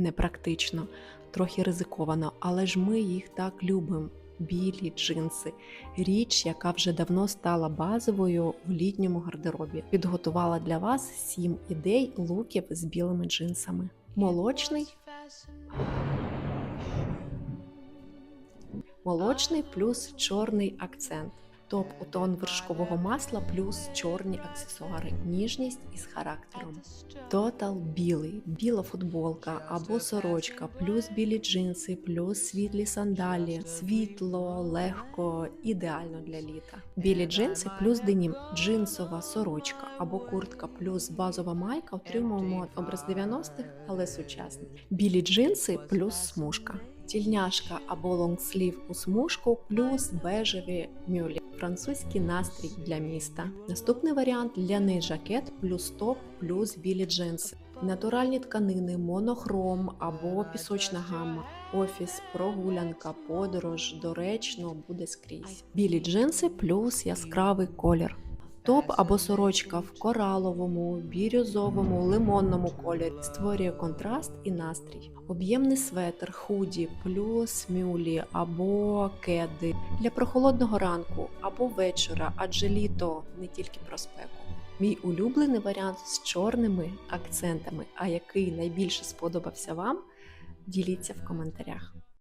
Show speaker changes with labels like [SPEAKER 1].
[SPEAKER 1] непрактично, трохи ризиковано, але ж ми їх так любимо. Білі джинси, річ, яка вже давно стала базовою в літньому гардеробі. Підготувала для вас сім ідей луків з білими джинсами. Молочний, молочний плюс чорний акцент. Топ у тон вершкового масла плюс чорні аксесуари, ніжність із характером. Тотал білий, біла футболка або сорочка, плюс білі джинси, плюс світлі сандалі, світло, легко, ідеально для літа. Білі джинси плюс денім, джинсова сорочка або куртка, плюс базова майка. Отримуємо образ 90-х, але сучасний. Білі джинси плюс смужка. Тільняшка або лонгслів у смужку, плюс бежеві мюлі. Французький настрій для міста. Наступний варіант ляний жакет плюс топ плюс білі джинси. Натуральні тканини, монохром або пісочна гамма. Офіс, прогулянка, подорож доречно буде скрізь. Білі джинси плюс яскравий колір. Топ або сорочка в кораловому, бірюзовому, лимонному кольорі створює контраст і настрій. Об'ємний светр, худі, плюс мюлі або кеди для прохолодного ранку або вечора, адже літо не тільки про спеку. Мій улюблений варіант з чорними акцентами, а який найбільше сподобався вам, діліться в коментарях.